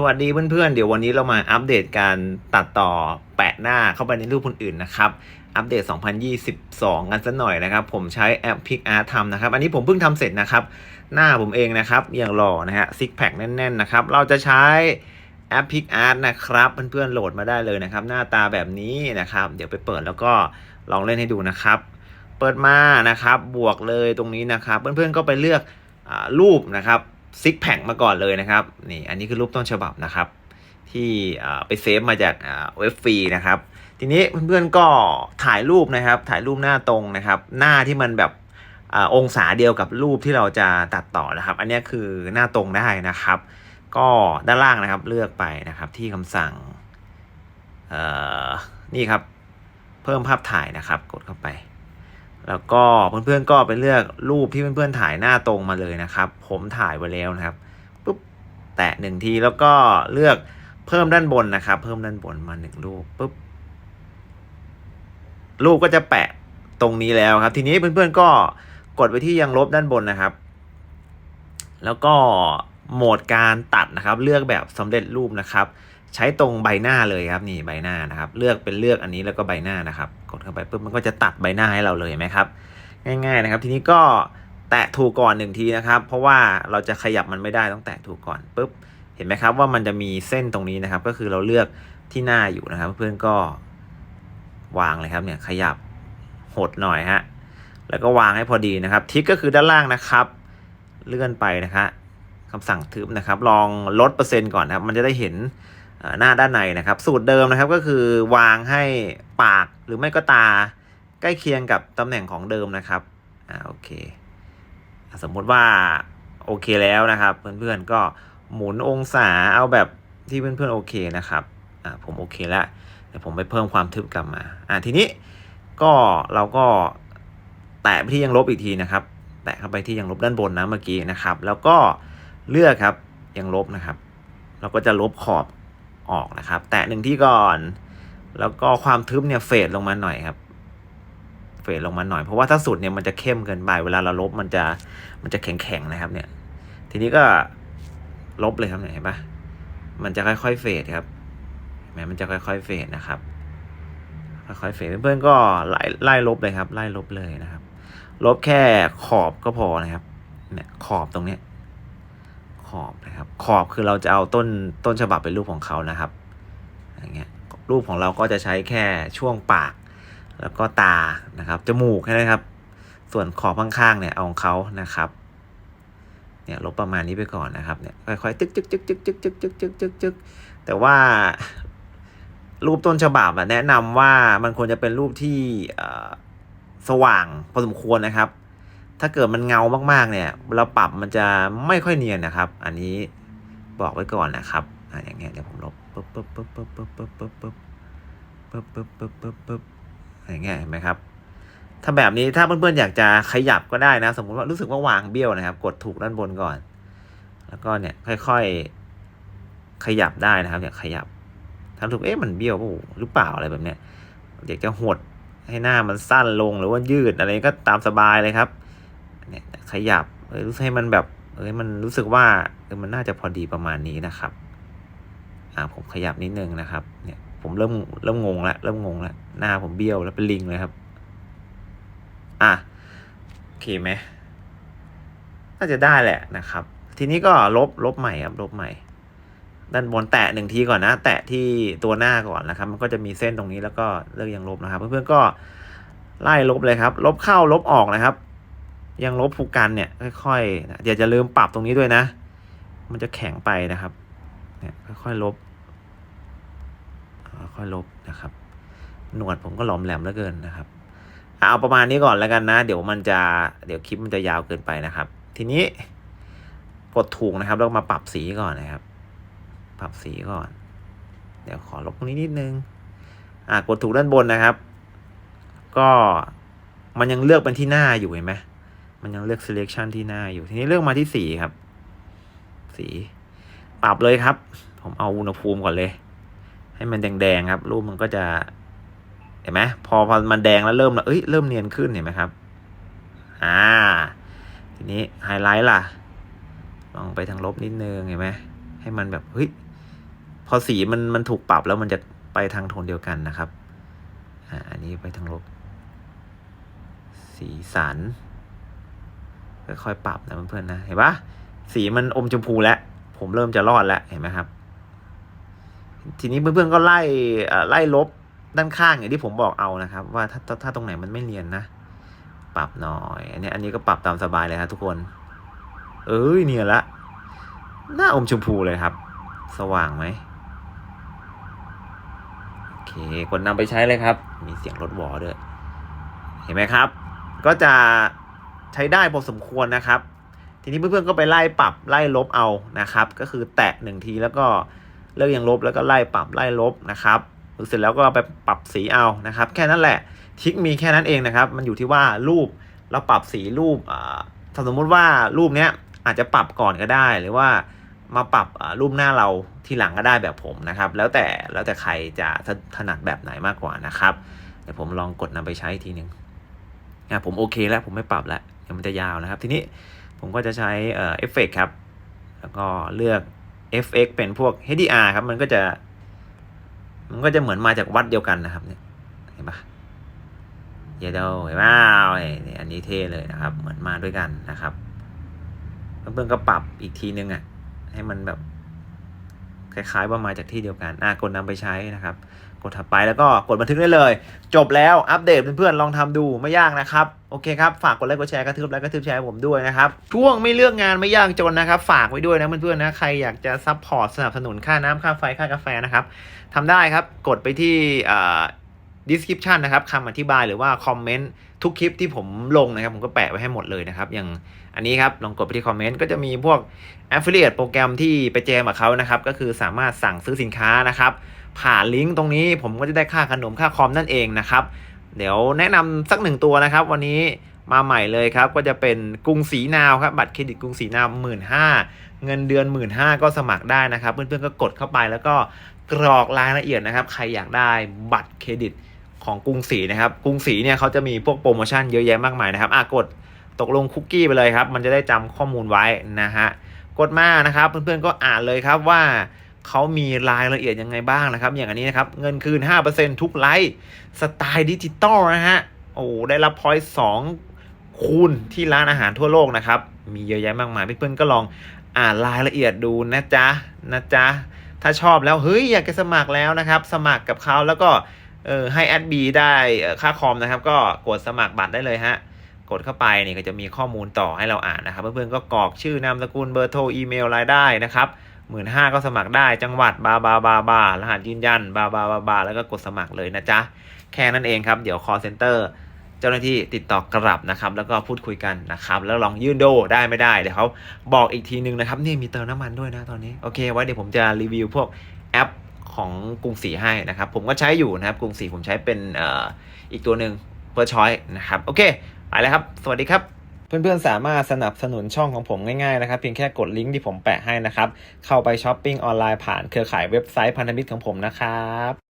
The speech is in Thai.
สวัสดีเพื่อนๆ เดี๋ยววันนี้เรามาอัปเดตการตัดต่อแปะหน้าเข้าไปในรูปคนอื่นนะครับ อัปเดต 2022 กันสักหน่อยนะครับ ผมใช้แอป PicArt ทำนะครับ อันนี้ผมเพิ่งทำเสร็จนะครับ หน้าผมเองนะครับ อย่างหล่อนะฮะซิกแพคแน่นๆนะครับ เราจะใช้แอป PicArt นะครับ เพื่อนๆ โหลดมาได้เลยนะครับ หน้าตาแบบนี้นะครับ เดี๋ยวไปเปิดแล้วก็ลองเล่นให้ดูนะครับ เปิดมานะครับ บวกเลยตรงนี้นะครับ เพื่อนๆ ก็ไปเลือกอรูปนะครับ ซิกแพคมาก่อนเลยนะครับนี่อันนี้คือรูปต้นฉบับนะครับ ที่ไปเซฟมาจากเว็บฟรีนะครับ ทีนี้เพื่อนๆก็ถ่ายรูปนะครับ ถ่ายรูปหน้าตรงนะครับ หน้าที่มันแบบอองศาเดียวกับรูปที่เราจะตัดต่อนะครับ อันนี้คือหน้าตรงได้นะครับ ก็ด้านล่างนะครับเลือกไปนะครับที่คำสั่งนี่ครับ เพิ่มภาพถ่ายนะครับ กดเข้าไป แล้วก็เพื่อนๆก็ไปเลือกรูปที่เพื่อนๆถ่ายหน้าตรงมาเลยนะครับ ผมถ่ายไว้แล้วนะครับปุ๊บแตะหนึ่งทีแล้วก็เลือกเพิ่มด้านบนนะครับ เพิ่มด้านบนมาหนึ่งรูปปุ๊บรูปก็จะแปะตรงนี้แล้วครับ ทีนี้เพื่อนๆก็กดไปที่ยังลบด้านบนนะครับ แล้วก็โหมดการตัดนะครับ เลือกแบบสำเร็จรูปนะครับ ใช้ตรงใบหน้าเลยครับนี่ใบหน้านะครับ เลือกเป็นเลือกอันนี้แล้วก็ใบหน้านะครับ กดเข้าไปปุ๊บมันก็จะตัดใบหน้าให้เราเลยไหมครับ ง่ายๆนะครับ ทีนี้ก็แตะถูกก่อนหนึ่งทีนะครับ เพราะว่าเราจะขยับมันไม่ได้ต้องแตะถูกก่อนปุ๊บเห็นไหมครับว่ามันจะมีเส้นตรงนี้นะครับ ก็คือเราเลือกที่หน้าอยู่นะครับ เพื่อนก็วางเลยครับเนี่ยขยับหดหน่อยฮะแล้วก็วางให้พอดีนะครับ ทิกก็คือด้านล่างนะครับ เลื่อนไปนะครับคำสั่งทึบนะครับ ลองลดเปอร์เซ็นต์ก่อนนะครับ มันจะได้เห็น หน้าด้านในนะครับ สูตรเดิมนะครับก็คือวางให้ปากหรือไม่ก็ตา ใกล้เคียงกับตำแหน่งของเดิมนะครับอ่าโอเค สมมติว่าโอเคแล้วนะครับ เพื่อนๆก็หมุนองศาเอาแบบที่เพื่อนๆโอเคนะครับอ่าผมโอเคแล้วเดี๋ยวผมไปเพิ่มความทึบกลับมาอ่าทีนี้ก็เราก็แตะไปที่ยังลบอีกทีนะครับ แตะเข้าไปที่ยังลบด้านบนนะเมื่อกี้นะครับ แล้วก็เลือกครับยังลบนะครับ เราก็จะลบขอบ ออกนะครับ แตะหนึ่งที่ก่อน แล้วก็ความทึบเนี่ยเฟดลงมาหน่อยครับ เฟดลงมาหน่อยเพราะว่าถ้าสุดเนี่ยมันจะเข้มเกินไปเวลาเราลบมันจะมันจะแข็งๆนะครับ เนี่ย ทีนี้ก็ลบเลยครับเนี่ยเห็นปะมันจะค่อยๆเฟดครับเห็นไหมมันจะค่อยๆเฟดนะครับค่อยๆเฟดเพื่อนๆก็ไล่ไล่ลบเลยครับ ไล่ลบเลยนะครับ ลบแค่ขอบก็พอนะครับ เนี่ยขอบตรงเนี้ย ขอบนะครับ ขอบคือเราจะเอาต้นต้นฉบับเป็นรูปของเขานะครับอย่างเงี้ยรูปของเราก็จะใช้แค่ช่วงปาก แล้วก็ตานะครับจมูกแค่นั้ครับ ส่วนขอบข้างๆเนี่ยเอาของเขานะครับเนี่ยลบประมาณนี้ไปก่อนนะครับเนี่ยค่อยๆตึกจึกจึกจึกจึกจึกจึกจึกจึกจึกแต่ว่ารูปต้นฉบับอะแนะนำว่ามันควรจะเป็นรูปที่สว่างพอสมควรนะครับ ถ้าเกิดมันเงามากๆเนี่ย เราปรับมันจะไม่ค่อยเนียนนะครับ อันนี้บอกไว้ก่อนนะครับอะอย่างเงี้ยเดี๋ยวผมลบปึ๊บปึ๊บปึ๊บปึ๊บปึ๊บปึ๊บปึ๊บปึ๊บปึ๊บปึ๊บปึ๊บปึ๊บปึ๊บอย่างเงี้ยเห็นไหมครับ ถ้าแบบนี้ถ้าเพื่อนๆอยากจะขยับก็ได้นะ สมมุติว่ารู้สึกว่าวางเบี้ยวนะครับ กดถูกด้านบนก่อน แล้วก็เนี่ยค่อยๆ ขยับได้นะครับเนี่ยขยับถ้ารู้สึกเอ๊ะมันเบี้ยวปล่าหรือเปล่าอะไรแบบเนี้ยอยากจะหดให้หน้ามันสั้นลงหรือว่ายืดอะไรก็ตามสบายเลยครับ เนี่ยขยับเออรู้สึกให้มันแบบเออมันรู้สึกว่าเออมันน่าจะพอดีประมาณนี้นะครับ อ่าผมขยับนิดนึงนะครับ เนี่ยผมเริ่มเริ่มงงแล้วเริ่มงงแล้วหน้าผมเบี้ยวแล้วเป็นลิงเลยครับ อะโอเคไหมน่าจะได้แหละนะครับ ทีนี้ก็ลบลบใหม่ครับลบใหม่ ด้านบนแตะหนึ่งทีก่อนนะ แตะที่ตัวหน้าก่อนนะครับ มันก็จะมีเส้นตรงนี้แล้วก็เลือกยังลบนะครับ เพื่อนๆก็ไล่ลบเลยครับ ลบเข้าลบออกนะครับ ยังลบผูกกันเนี่ยค่อยๆนะอย่าจะลืมปรับตรงนี้ด้วยนะ มันจะแข็งไปนะครับเนี่ยค่อยๆลบค่อยๆลบนะครับ หนวดผมก็หลอมแหลมเหลือเกินนะครับเอาประมาณนี้ก่อนแล้วกันนะ เดี๋ยวมันจะเดี๋ยวคลิปมันจะยาวเกินไปนะครับ ทีนี้กดถูกนะครับแล้วมาปรับสีก่อนนะครับ ปรับสีก่อน เดี๋ยวขอลบตรงนี้นิดนึงอะกดถูกด้านบนนะครับ ก็มันยังเลือกเป็นที่หน้าอยู่เห็นไหม มันยังเลือก selection ที่หน้าอยู่ ทีนี้เลือกมาที่สีครับ สี ปรับเลยครับ ผมเอาอุณหภูมิก่อนเลย ให้มันแดงๆครับ รูปมันก็จะ เห็นไหมพอพอมันแดงแล้วเริ่มแล้วเอ้ยเริ่มเนียนขึ้นเห็นไหมครับ อ่า ทีนี้ไฮไลท์ล่ะ ลองไปทางลบนิดนึงเห็นไหมให้มันแบบเฮ้ยพอสีมันมันถูกปรับแล้วมันจะไปทางโทนเดียวกันนะครับ อ่า อันนี้ไปทางลบ สีสัน ค่อยๆปรับนะเพื่อนๆนะเห็นปะสีมันอมชมพูแล้ว ผมเริ่มจะรอดแล้วเห็นไหมครับ ทีนี้เพื่อนๆก็ไล่ไล่ลบด้านข้างอย่างที่ผมบอกเอานะครับ ว่าถ้าถ้าถ้าตรงไหนมันไม่เรียนนะปรับหน่อย อันนี้อันนี้ก็ปรับตามสบายเลยครับทุกคน เอ้ยเนี่ยละหน้าอมชมพูเลยครับ สว่างไหมโอเคกดนำไปใช้เลยครับ มีเสียงรถวอด้วย เห็นไหมครับ ก็จะ ใช้ได้พอสมควรนะครับ ทีนี้เพื่อนๆก็ไปไล่ปรับไล่ลบเอานะครับ ก็คือแตะหนึ่งทีแล้วก็เลิกยังลบแล้วก็ไล่ปรับไล่ลบนะครับเสร็จแล้วก็ไปปรับสีเอานะครับ แค่นั้นแหละทิกมีแค่นั้นเองนะครับ มันอยู่ที่ว่ารูปเราปรับสีรูปสมมุติว่ารูปเนี้ยอาจจะปรับก่อนก็ได้ หรือว่ามาปรับรูปหน้าเราทีหลังก็ได้แบบผมนะครับ แล้วแต่แล้วแต่ใครจะถนัดแบบไหนมากกว่านะครับเดี๋ยวผมลองกดนำไปใช้ทีหนึ่งอะผมโอเคแล้วผมไม่ปรับแล้ว ดี๋ยวมันจะยาวนะครับ ทีนี้ผมก็จะใช้เออเอฟเฟกครับ แล้วก็เลือก FX เป็นพวก HDR ครับ มันก็จะ มันก็จะเหมือนมาจากวัดเดียวกันนะครับเนี่ยเห็นปะเยโดเห็นเปล่าอันนี้เท่เลยนะครับ เหมือนมาด้วยกันนะครับเพื่อนๆก็ปรับอีกทีนึงอะให้มันแบบคล้ายๆว่ามาจากที่เดียวกันอะกดนำไปใช้นะครับ กดถัดไปแล้วก็กดบันทึกได้เลย จบแล้วอัปเดตเพื่อนๆลองทำดูไม่ยากนะครับ โอเคครับ ฝากกดไลค์กดแชร์กระทืบไลค์กระทืบแชร์ให้ผมด้วยนะครับ ช่วงไม่เลือกงานไม่ยากจนนะครับ ฝากไว้ด้วยนะเพื่อนๆนะใครอยากจะซัพพอร์ตสนับสนุนค่าน้ำค่าไฟค่ากาแฟนะครับทำได้ครับกดไปที่อ่า description นะครับคำอธิบายหรือว่าคอมเมนต์ทุกคลิปที่ผมลงนะครับ ผมก็แปะไว้ให้หมดเลยนะครับ อย่างอันนี้ครับลองกดไปที่คอมเมนต์ก็จะมีพวก affiliate โปรแกรมที่ไปแจมกับเขานะครับ ก็คือสามารถสั่งซื้อสินค้านะครับ ผ่านลิงก์ตรงนี้ผมก็จะได้ค่าขนมค่าคอมนั่นเองนะครับ เดี๋ยวแนะนำสักหนึ่งตัวนะครับ วันนี้มาใหม่เลยครับก็จะเป็นกรุงศรีนาวครับบัตรเครดิตกรุงศรีนาวหมื่นห้าเงินเดือนหมื่นห้าก็สมัครได้นะครับ เพื่อนๆก็กดเข้าไปแล้วก็กรอกรายละเอียดนะครับ ใครอยากได้บัตรเครดิตของกรุงศรีนะครับกรุงศรีเนี่ยเขาจะมีพวกโปรโมชั่นเยอะแยะมากมายนะครับอะกดตกลงคุกกี้ไปเลยครับ มันจะได้จำข้อมูลไว้นะฮะกดมานะครับ เพื่อนๆก็อ่านเลยครับว่า เขามีรายละเอียดยังไงบ้างนะครับ อย่างอันนี้นะครับ เงินคืน 5%ทุกไลฟ์สไตล์ดิจิตอลนะฮะ โอ้ได้รับพอยต์สองคูณที่ร้านอาหารทั่วโลกนะครับ มีเยอะแยะมากมายเพื่อนๆก็ลองอ่านรายละเอียดดูนะจ๊ะนะจ๊ะถ้าชอบแล้วเฮ้ยอยากจะสมัครแล้วนะครับ สมัครกับเขาแล้วก็เออให้แอดบีได้ค่าคอมนะครับ ก็กดสมัครบัตรได้เลยฮะกดเข้าไปนี่ก็จะมีข้อมูลต่อให้เราอ่านนะครับ เพื่อนๆก็กรอกชื่อนามสกุลเบอร์โทรอีเมลรายได้นะครับ หมื่นห้าก็สมัครได้จังหวัดบาบาบาบารหัสยืนยันบาบาบาบาแล้วก็กดสมัครเลยนะจ๊ะ แค่นั้นเองครับเดี๋ยว call center เจ้าหน้าที่ติดต่อกลับนะครับ แล้วก็พูดคุยกันนะครับ แล้วลองยื่นโดได้ไม่ได้เดี๋ยวเขาบอกอีกทีนึงนะครับนี่มีเติมน้ำมันด้วยนะตอนนี้โอเค ไว้เดี๋ยวผมจะรีวิวพวกแอปของกรุงศรีให้นะครับ ผมก็ใช้อยู่นะครับกรุงศรีผมใช้เป็นอ,อ,อีกตัวหนึ่งเพื่อช้อยนะครับโอเคไปแล้วครับ สวัสดีครับ เพื่อนๆสามารถสนับสนุนช่องของผมง่ายๆนะครับเพียงแค่กดลิงก์ที่ผมแปะให้นะครับ เข้าไปช้อปปิ้งออนไลน์ผ่านเครือข่ายเว็บไซต์พันธมิตรของผมนะครับ